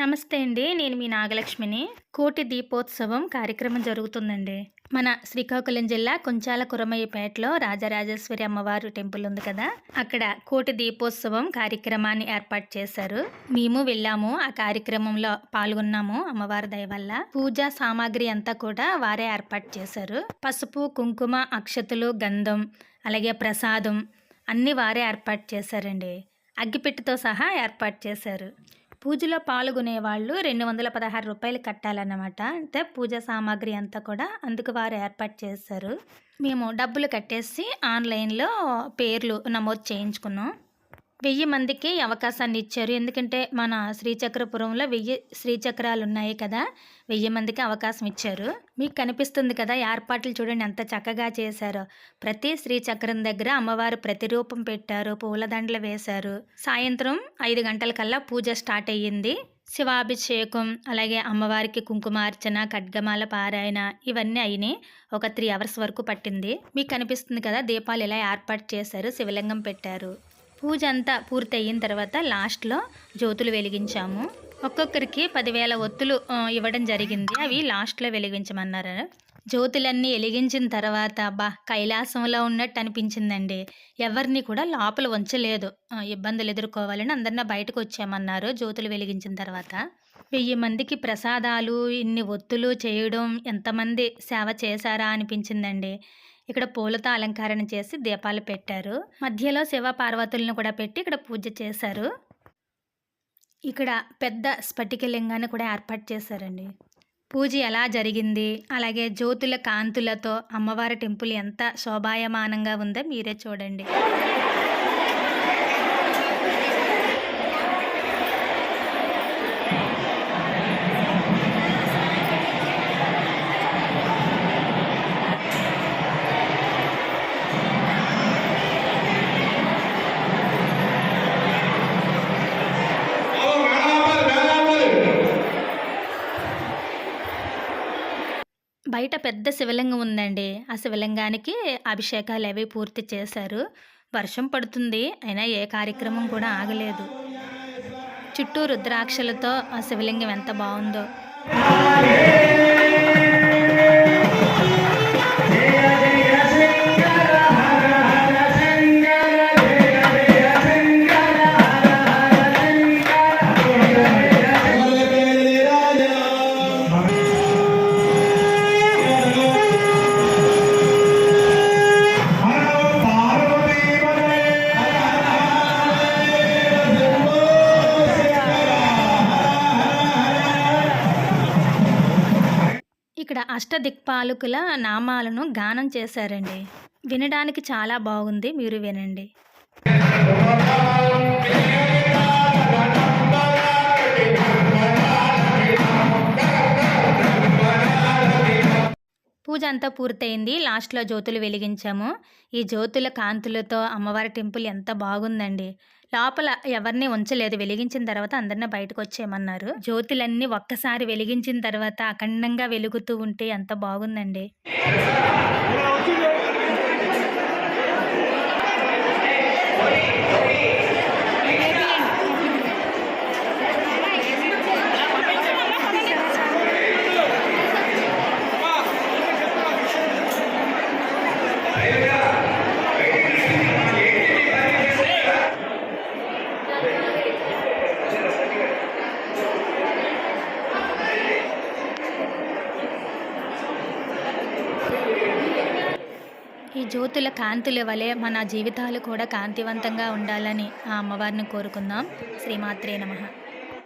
నమస్తే అండి. నేను మీ నాగలక్ష్మిని. కోటి దీపోత్సవం కార్యక్రమం జరుగుతుందండి. మన శ్రీకాకుళం జిల్లా కొంచాల కురమయ్యపేటలో రాజరాజేశ్వరి అమ్మవారు టెంపుల్ ఉంది కదా. అక్కడ కోటి దీపోత్సవం కార్యక్రమాన్ని ఏర్పాటు చేశారు. మేము వెళ్ళాము. ఆ కార్యక్రమంలో పాల్గొన్నాము అమ్మవారి దయ వల్ల. పూజా సామాగ్రి అంతా కూడా వారే ఏర్పాటు చేశారు. పసుపు కుంకుమ అక్షతలు గంధం అలాగే ప్రసాదం అన్ని వారే ఏర్పాటు చేశారండి. అగ్గిపెట్టితో సహా ఏర్పాటు చేశారు. పూజలో పాల్గొనే వాళ్ళు రెండు వందల పదహారు రూపాయలు కట్టాలన్నమాట. అంటే పూజ సామాగ్రి అంతా కూడా అందుకు వారు ఏర్పాటు చేశారు. మేము డబ్బులు కట్టేసి ఆన్లైన్లో పేర్లు నమోదు చేయించుకున్నాం. వెయ్యి మందికి అవకాశాన్ని ఇచ్చారు ఎందుకంటే మన శ్రీచక్రపురంలో వెయ్యి శ్రీచక్రాలు ఉన్నాయి కదా వెయ్యి మందికి అవకాశం ఇచ్చారు మీకు కనిపిస్తుంది కదా ఏర్పాట్లు చూడండి ఎంత చక్కగా చేశారో. ప్రతి శ్రీచక్రం దగ్గర అమ్మవారు ప్రతిరూపం పెట్టారు పూలదండలు వేశారు. సాయంత్రం ఐదు గంటల కల్లా పూజ స్టార్ట్ అయ్యింది. శివాభిషేకం అలాగే అమ్మవారికి కుంకుమార్చన ఖడ్గమాల పారాయణ ఇవన్నీ అయినాయి ఒక త్రీ అవర్స్ వరకు పట్టింది. మీకు కనిపిస్తుంది కదా దీపాలు ఇలా ఏర్పాటు చేశారు శివలింగం పెట్టారు. పూజ అంతా పూర్తి అయిన తర్వాత లాస్ట్లో జ్యోతులు వెలిగించాము. ఒక్కొక్కరికి పదివేల ఒత్తులు ఇవ్వడం జరిగింది. అవి లాస్ట్లో వెలిగించమన్నారు. జ్యోతులన్నీ వెలిగించిన తర్వాత బా కైలాసంలో ఉన్నట్టు అనిపించిందండి. ఎవరిని కూడా లోపల ఉంచలేదు. ఇబ్బందులు ఎదుర్కోవాలని అందరినీ బయటకు వచ్చామన్నారు జ్యోతులు వెలిగించిన తర్వాత. వెయ్యి మందికి ప్రసాదాలు ఇన్ని ఒత్తులు చేయడం ఎంతమంది సేవ చేశారా అనిపించిందండి. ఇక్కడ పూలతో అలంకరణ చేసి దీపాలు పెట్టారు. మధ్యలో శివ పార్వతులను కూడా పెట్టి ఇక్కడ పూజ చేశారు. ఇక్కడ పెద్ద స్ఫటిక లింగాన్ని కూడా ఏర్పాటు చేశారండి. పూజ ఎలా జరిగింది? అలాగే జ్యోతుల కాంతులతో అమ్మవారి టెంపుల్ ఎంత శోభాయమానంగా ఉందో మీరే చూడండి. బయట పెద్ద శివలింగం ఉందండి. ఆ శివలింగానికి అభిషేకాలు అవి పూర్తి చేశారు. వర్షం పడుతుంది. అయినా ఏ కార్యక్రమం కూడా ఆగలేదు. చుట్టూ రుద్రాక్షలతో ఆ శివలింగం ఎంత బాగుందో. ఇక్కడ అష్టదిక్పాలకుల నామాలను గానం చేశారండి. వినడానికి చాలా బాగుంది. మీరు వినండి. పూజ అంతా పూర్తయింది. లాస్ట్లో జ్యోతులు వెలిగించాము. ఈ జ్యోతుల కాంతులతో అమ్మవారి టెంపుల్ ఎంత బాగుందండి. లోపల ఎవరిని ఉంచలేదు. వెలిగించిన తర్వాత అందరినీ బయటకు వచ్చేయమన్నారు జ్యోతులన్నీ ఒక్కసారి వెలిగించిన తర్వాత అఖండంగా వెలుగుతూ ఉంటే ఎంత బాగుందండి. ఈ జ్యోతుల కాంతుల వలె మన జీవితాలు కూడా కాంతివంతంగా ఉండాలని ఆ అమ్మవారిని కోరుకుందాం. శ్రీమాత్రే నమ.